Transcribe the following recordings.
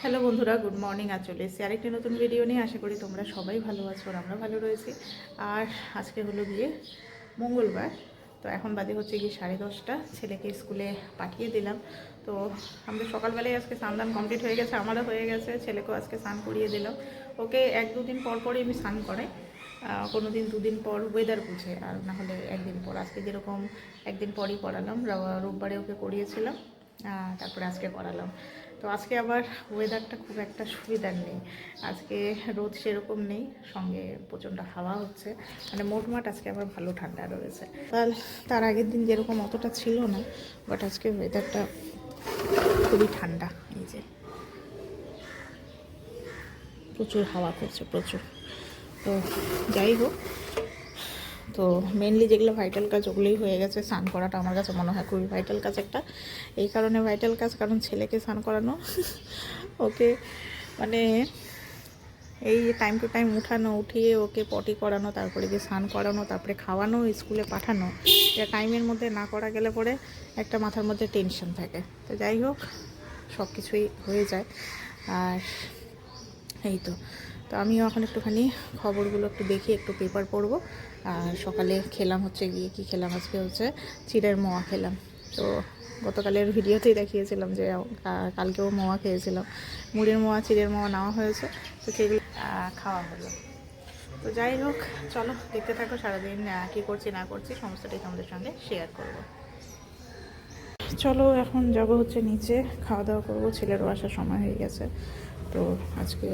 Hello বন্ধুরা, good morning আর চলে এসেছি আরেকটি নতুন ভিডিও নিয়ে। আশা করি তোমরা সবাই ভালো আছো আর আমরা ভালো রয়েছি। আর আজকে হলো গিয়ে মঙ্গলবার, তো এখন বাদে হচ্ছে গিয়ে সাড়ে দশটা। ছেলেকে স্কুলে পাঠিয়ে দিলাম। তো আমাদের সকালবেলায় আজকে স্নান কমপ্লিট হয়ে গেছে, আমারও হয়ে গেছে, ছেলেকেও আজকে স্নান করিয়ে দিলাম। ওকে এক দুদিন পর পরই আমি স্নান করাই কোনো দিন দুদিন পর ওয়েদার বুঝে, আর না হলে একদিন পর। আজকে যেরকম একদিন পরই করালাম রব- রোববারে ওকে করিয়েছিলাম তারপরে আজকে করালাম। তো আজকে আবার ওয়েদারটা খুব একটা সুবিধার নেই। আজকে রোদ সেরকম নেই, সঙ্গে প্রচণ্ড হাওয়া হচ্ছে। মানে মোটমাট আজকে আবার ভালো ঠান্ডা রয়েছে। তার আগের দিন যেরকম অতটা ছিল না বাট আজকে ওয়েদারটা খুবই ঠান্ডা। এই যে প্রচুর হাওয়া করছে, প্রচুর। তো যাই হোক তো মেনলি যেগুলো ভাইটাল কাজ ওগুলোই হয়ে গেছে, স্নান করাটা আমার কাছে মনে হয় খুবই ভাইটাল কাজ একটা। এই কারণে ভাইটাল কাজ, কারণ ছেলেকে স্নান করানো, ওকে মানে এই যে টাইম টু টাইম উঠানো, উঠিয়ে ওকে পটি করানো, তারপরে গিয়ে স্নান করানো, তারপরে খাওয়ানো, স্কুলে পাঠানো, এটা টাইমের মধ্যে না করা গেলে পরে একটা মাথার মধ্যে টেনশন থাকে। তো যাই হোক সব কিছুই হয়ে যায়। আর এই তো। তো আমিও এখন একটুখানি খবরগুলো একটু দেখি, একটু পেপার পড়ব। আর সকালে খেলাম হচ্ছে গিয়ে কি খেলাম? আজকে হচ্ছে চিড়ের মোয়া খেলাম। তো গতকালের ভিডিওতেই দেখিয়েছিলাম যে কালকেও মোয়া খেয়েছিলাম। মুড়ির মোয়া, চিড়ের মোয়া নেওয়া হয়েছে। তো সেগুলো খাওয়া হলো। তো যাই হোক, চলো দেখতে থাকো সারাদিন কী করছি, না করছি, সমস্তটাই তোমাদের সঙ্গে শেয়ার করব। চলো এখন যাব হচ্ছে নিচে, খাওয়া দাওয়া করব। ছেলেরও আসার সময় হয়ে গেছে। তো আজকে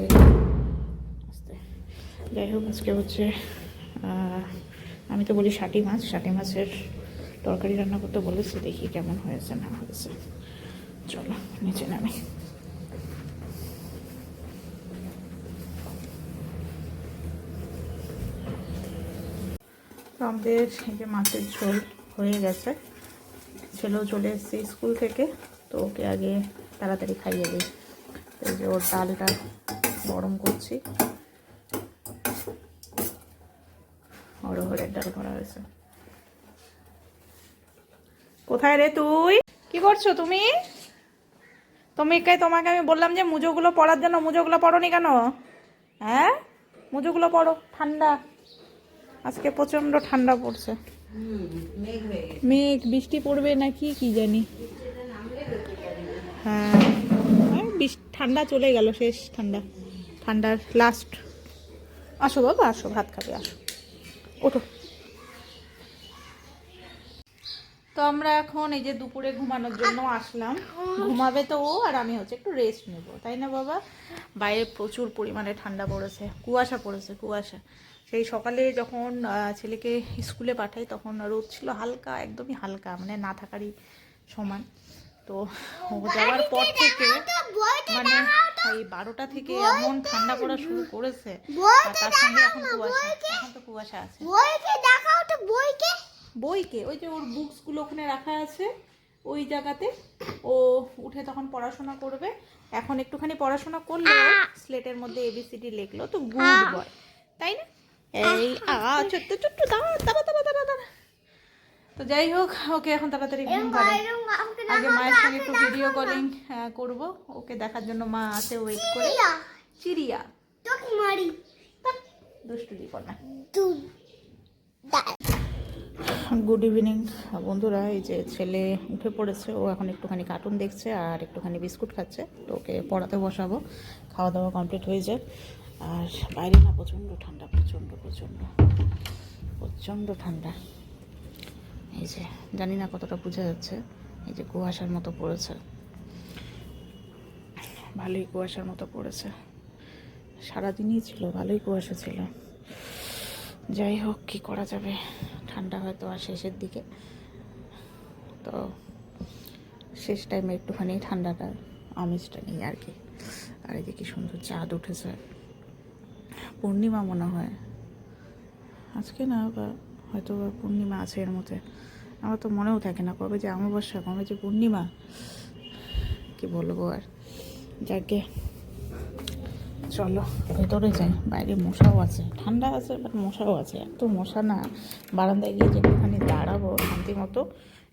যাই হোক, আজকে হচ্ছে আমি তো বলি ষাটি মাছ। ষাটি মাছের তরকারি রান্না করতে বলেছি, দেখি কেমন হয়েছে, না হয়েছে। চলো, নিচে নামি। আমাদের এই যে মাছের ঝোল হয়ে গেছে। ছেলেও চলে এসছে স্কুল থেকে, তো ওকে আগে তাড়াতাড়ি খাইয়ে দিই। এই যে ওর ডালটা গরম করছি। অরহরের ডাল করা হয়েছে। কোথায় রে তুই? কি করছ তুমি? তুমিকে তোমাকে আমি বললাম যে মুজোগুলো পরার জন্য মুজোগুলো পরনি কেন? হ্যাঁ? মুজোগুলো পরো ঠান্ডা। আজকে প্রচণ্ড ঠান্ডা পড়ছে। মেঘ বৃষ্টি পড়বে নাকি কি জানি। হ্যাঁ, ঠান্ডা চলে গেল শেষ ঠান্ডা। ঠান্ডার লাস্ট আসো বাবা আসো ভাত খাবে আসো। ওঠো। তো আমরা এখন এই যে দুপুরে ঘুমানোর জন্য আসলাম। ঘুমাবে তো ও আর আমি হচ্ছে একটু রেস্ট নেব তাই না বাবা? বাইরে প্রচুর পরিমাণে ঠান্ডা পড়েছে কুয়াশা পড়েছে কুয়াশা। সেই সকালে যখন ছেলেকে স্কুলে পাঠাই তখন রোদ ছিল হালকা একদমই হালকা মানে না থাকারই সমান। তো যাওয়ার পর থেকে মানে এই বারোটা থেকে এমন ঠান্ডা পড়া শুরু করেছে। আর তার সঙ্গে এখন কুয়াশা এখন তো কুয়াশা আছে। বইকে দেখাও তো বইকে। বইকে ওই যে ওর বুকসগুলো ওখানে রাখা আছে ওই জায়গাতে। ও উঠে তখন পড়াশোনা করবে। এখন একটুখানি পড়াশোনা করল স্লেটের মধ্যে এবিসিডি লিখলো তো গুড বয় তাই না? এই আ ছোট্ট ছোট্ট দাঁড়া দাঁড়া দাঁড়া তো যাই হোক ওকে এখন তাড়াতাড়ি ঘুম পাড়ে আগে মায়ের সঙ্গে একটু ভিডিও কলিং করব। ওকে দেখার জন্য মা আছে ওয়েট করে। চিড়িয়া? কন্যা গুড ইভিনিং বন্ধুরা এই যে ছেলে উঠে পড়েছে ও এখন একটুখানি কার্টুন দেখছে আর একটুখানি বিস্কুট খাচ্ছে তো ওকে পড়াতে বসাবো। খাওয়া দাওয়া কমপ্লিট হয়ে যায় আর বাইরে না প্রচণ্ড ঠান্ডা প্রচণ্ড প্রচণ্ড প্রচণ্ড ঠান্ডা। এই যে, জানি না কতটা বোঝা যাচ্ছে, এই যে কুয়াশার মতো পড়েছে। ভালোই কুয়াশার মতো পড়েছে। সারাদিনই ছিল, ভালোই কুয়াশা ছিল। যাই হোক, কী করা যাবে? ঠান্ডা হয়তো আর শেষের দিকে। তো শেষ টাইমে একটুখানি ঠান্ডাটা, আমেজটা নেই আর কি। আর এদিকে সুন্দর চাঁদ উঠেছে। পূর্ণিমা মনে হয়। আজকে না, বা হয়তো পূর্ণিমা আছে এর মধ্যে। আমার তো মনেও থাকে না কবে যে অমাবস্যা, কবে যে পূর্ণিমা। কি বলব আর? যাকে, চলো, ভেতরে যাই, বাইরে মশাও আছে। ঠান্ডা আছে বাট মশাও আছে। এত মশা না, বারান্দায় গিয়ে যেখানে দাঁড়াবো শান্তি মতো,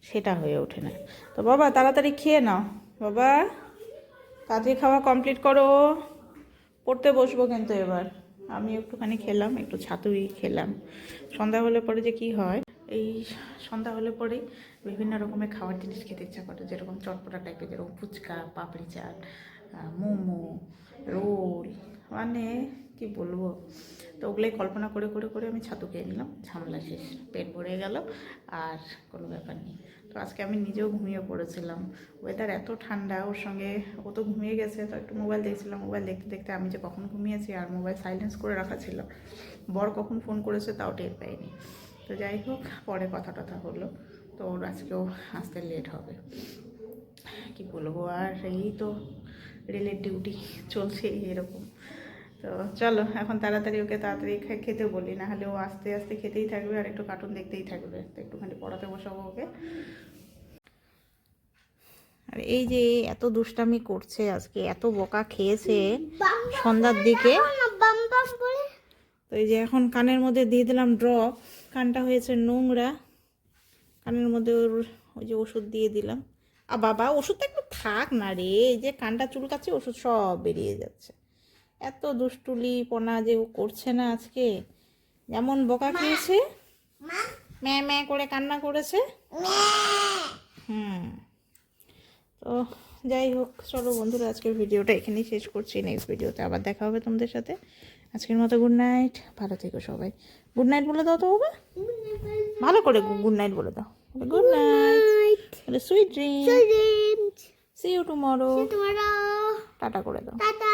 সেটা হয়ে ওঠে না। তো বাবা, তাড়াতাড়ি খেয়ে নাও। বাবা তাড়াতাড়ি খাওয়া কমপ্লিট করো। পড়তে বসবো কিন্তু এবার। আমি একটুখানি খেলাম, একটু ছাতুই খেলাম। সন্ধ্যা হলে পরে যে কি হয় এই সন্ধ্যা হলে পরেই বিভিন্ন রকমের খাবার জিনিস খেতে ইচ্ছা করে। যেরকম চটপটা টাইপের যেরকম ফুচকা, পাপড়ি চাট মোমো, রোল মানে কি বলব? তো ওগুলোই কল্পনা করে করে করে আমি ছাতু খেয়ে নিলাম। ঝামেলা শেষ। পেট ভরে গেল, আর কোনো ব্যাপার নেই। তো আজকে আমি নিজেও ঘুমিয়ে পড়েছিলাম। ওয়েদার এত ঠান্ডা, ওর সঙ্গে ও তো ঘুমিয়ে গেছে, তো একটু মোবাইল দেখছিলাম। মোবাইল দেখতে দেখতে আমি যে কখন ঘুমিয়েছি আর মোবাইল সাইলেন্স করে রাখা ছিল। বর কখন ফোন করেছে তাও টের পাইনি। তো যাই হোক পরে কথা টথা হলো। তো ওর আজকেও আসতে লেট হবে। কি বলব আর এই তো রেলের ডিউটি চলছে এরকম। তো চলো এখন তাড়াতাড়ি ওকে তাড়াতাড়ি খেতে বলি। না হলে ও আস্তে আস্তে খেতেই থাকবে আর একটু কার্টুন দেখতেই থাকবে। তো একটুখানি পড়াতে বসাবো ওকে। আর এই যে এত দুষ্টামি করছে আজকে এত বকা খেয়েছে সন্ধ্যার দিকে। এই যে এখন কানের মধ্যে দিয়ে দিলাম ড্রপ। কানটা হয়েছে নোংরা। কানের মধ্যে ওর ওই যে ওষুধ দিয়ে দিলাম। আর বাবা ওষুধটা একটু থাক না রে। এই যে কানটা চুলকাচ্ছে ওষুধ সব বেরিয়ে যাচ্ছে। এত দুষ্টুলি পনা যে ও করছে না আজকে। যেমন বকা খেয়েছে ম্যা ম্যা করে কান্না করেছে। হুম। তো যাই হোক চলো বন্ধুরা আজকের ভিডিওটা এখানেই শেষ করছি। নেক্সট ভিডিওতে আবার দেখা হবে তোমাদের সাথে। আজকের মতো গুড নাইট ভালো থেকো সবাই। গুড নাইট বলে দাও তো বাবা। ভালো করে গুড নাইট বলে দাও। Good night sweet dream see you tomorrow tata করে দাও। টাটা।